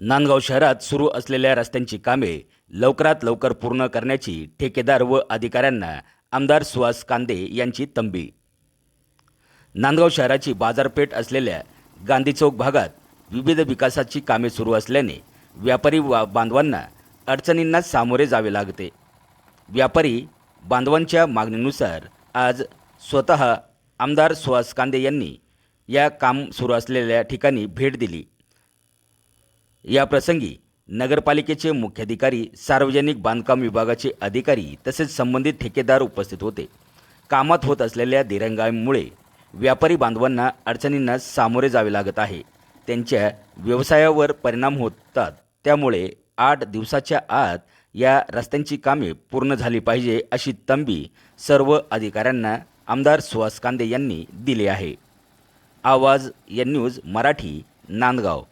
नांदगाव शहरात सुरू असलेल्या रस्त्यांची कामे लवकरात लवकर पूर्ण करण्याची ठेकेदार व अधिकाऱ्यांना आमदार सुहास कांदे यांची तंबी. नांदगाव शहराची बाजारपेठ असलेल्या गांधी चौक भागात विविध विकासाची कामे सुरू असल्याने व्यापारी वा बांधवांना अडचणींना सामोरे जावे लागते. व्यापारी बांधवांच्या मागणीनुसार आज स्वतः आमदार सुहास कांदे यांनी या काम सुरू असलेल्या ठिकाणी भेट दिली. या प्रसंगी नगरपालिकेचे मुख्याधिकारी सार्वजनिक बांधकाम विभागाचे अधिकारी तसेच संबंधित ठेकेदार उपस्थित होते. कामात होत असलेल्या दिरंगाईमुळे व्यापारी बांधवांना अडचणींना सामोरे जावे लागत आहे. त्यांच्या व्यवसायावर परिणाम होतात. त्यामुळे आठ दिवसाच्या आत या रस्त्यांची कामे पूर्ण झाली पाहिजे अशी तंबी सर्व अधिकाऱ्यांना आमदार सुहास कांदे यांनी दिली आहे. आवाज या न्यूज मराठी नांदगाव.